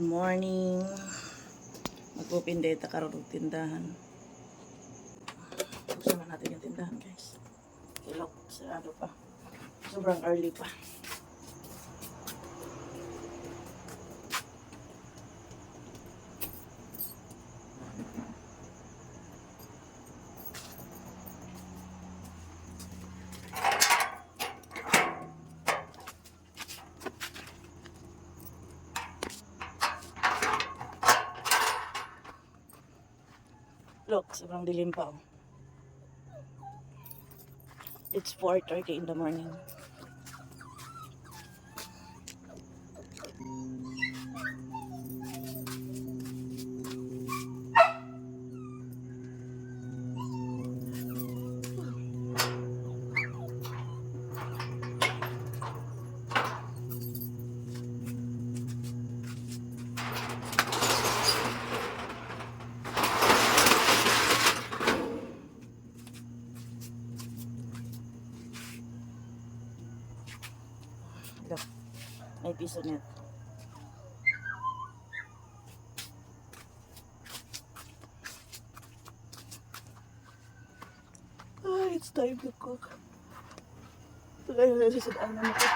morning. Mag-open day ta karon og tindahan. Buksan na natin yung tindahan, guys. Ilok, sarado pa. Sobrang early pa. Look, sobrang dilim pa. Oh. It's 4.30 in the morning. May piso net. Ah, it's time to cook. Ito kayo nasisadaan naman ko.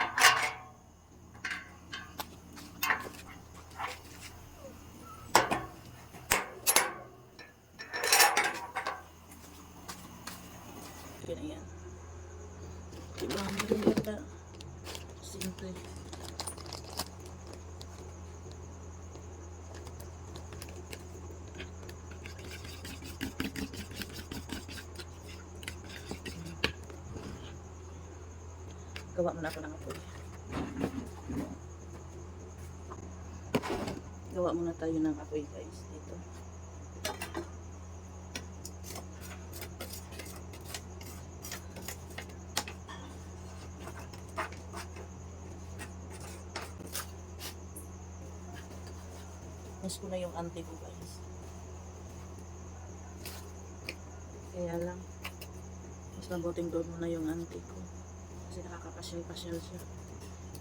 Ganyan yan. Diba, ang ganda. Simple. Gawa mo na ako ng apoy. Gawa muna tayo ng apoy guys dito. Miss ko na yung auntie ko guys. Kaya lang, mas mabuting doon muna yung auntie ko. Kasi nakakapasyal-pasyal siya.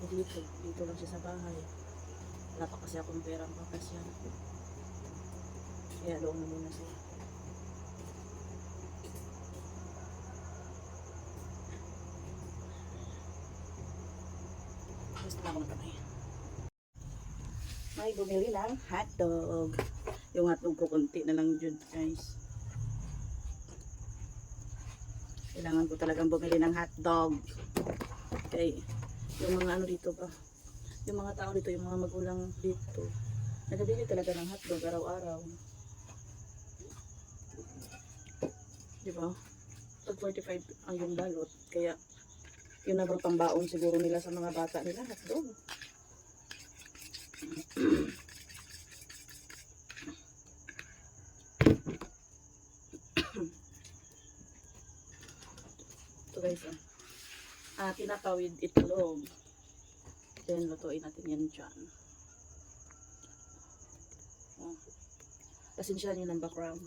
Dito, dito lang siya sa bahay. Wala pa kasi akong perang papasyal. Kaya doon na muna siya. Gusto na ako na kamay. May bumili ng hotdog. Yung hotdog ko konti na lang dyan guys. Kailangan ko talagang bumili ng hotdog. Okay. Yung mga ano dito ba? Yung mga tao dito, yung mga magulang dito. Nagabili talaga ng hotdog araw-araw. Di ba? Pag 45 ang yung balot. Kaya yun na pang baon siguro nila sa mga bata nila hotdog. Guys, ah. Ah, tinatawid itlog. Then, lutuin natin yan dyan. Oh. Pasensya niyo ng background.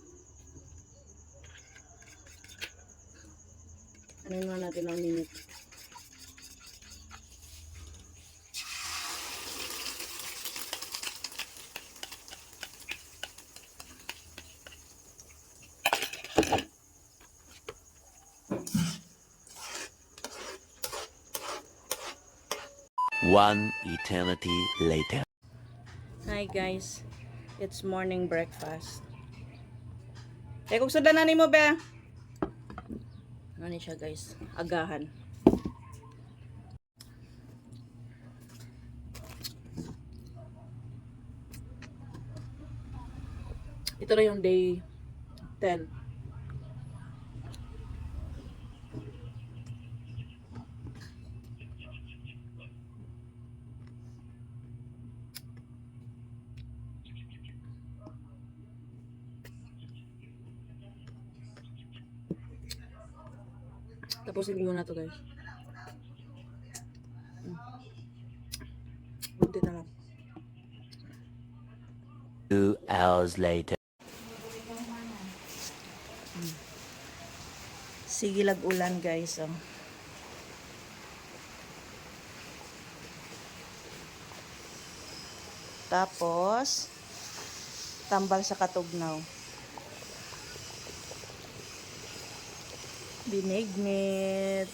Ano na natin ng minute. One eternity later. Hi guys, it's morning breakfast. Eh kung sudan na mo be? Ano siya guys? Agahan. Ito na yung day 10. Tapusin ko na to guys. Mm. Bunti na lang. Two hours later. Sigilag ulan guys. Oh. Tapos, tambal sa katugnaw. Binignit.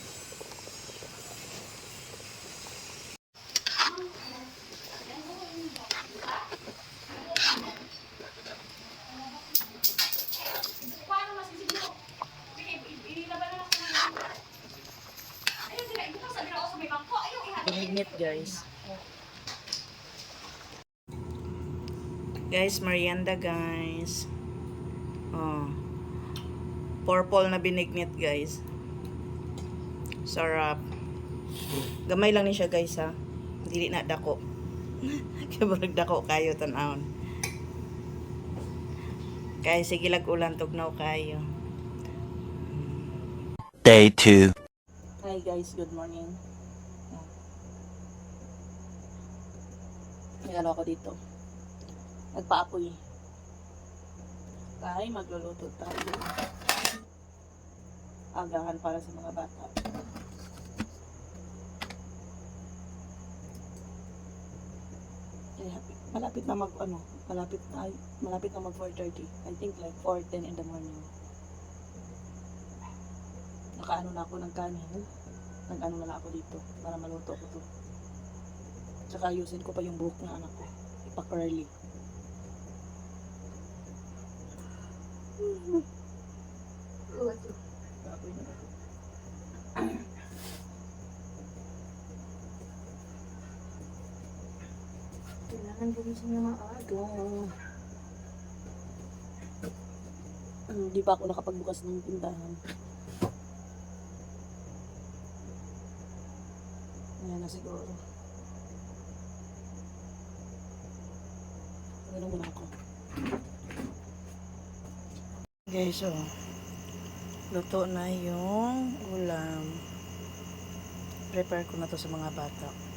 Binignit guys. Guys, merienda guys. Oh. Purple na binignit guys. Sarap. Gamay lang ni siya guys ha. Dili na dako. Kaya barag dako kayo tanawon. Kaya sige lag ulan tugnaw kayo. Day 2. Hi guys, good morning. May ano ako dito. Nagpaapoy. Tayo magluluto tayo. Agahan para sa mga bata. Malapit na mag ano, malapit na malapit na mag 4:30. I think like 4:10 in the morning. Nakaano na ako ng kanin. Nag-ano na ako dito para maluto ko to. Tsaka ayusin ko pa yung buhok ng anak ko. Ipa-curly. Baboy Gumising na maaga. Hindi pa ako nakapagbukas ng tindahan. Ayan na siguro. Ganun muna ako. Guys, so, luto na yung ulam. Prepare ko na to sa mga bata.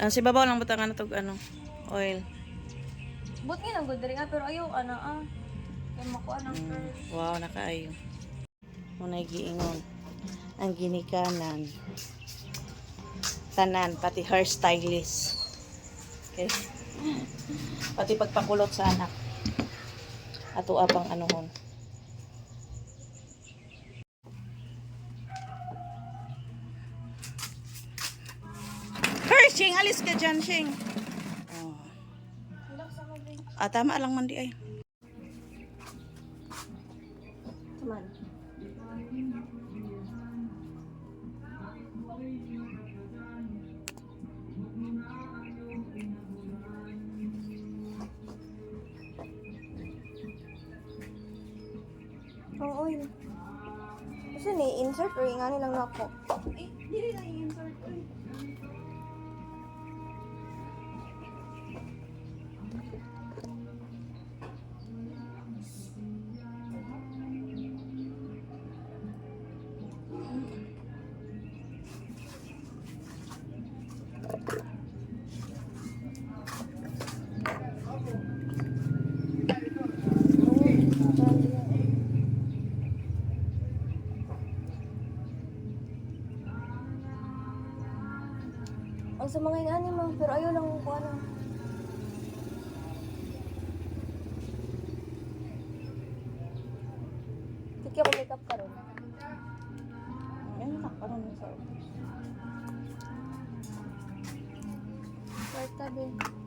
Ah, si babaw lang butangan na to ano, oil. But nga good rin nga, pero ayaw, ano ah. Kaya makuha ng Mm, wow, nakaayo. Muna giingon. Ang ginikanan. Tanan, pati hairstylist. Okay. pati pagpakulot sa anak. Ato apang anuhon. Her, Shing, alis ka dyan, Shing. Oh. Ah, tama lang man di ay. Tuman. Ang oil. Kasi ni-insert or nga nilang nako. Eh, Ang sa mga inani mo, pero ayaw lang ko ano. Kikya ko makeup ka rin. Ayun na, parang sa Kwarta din. Kikya ko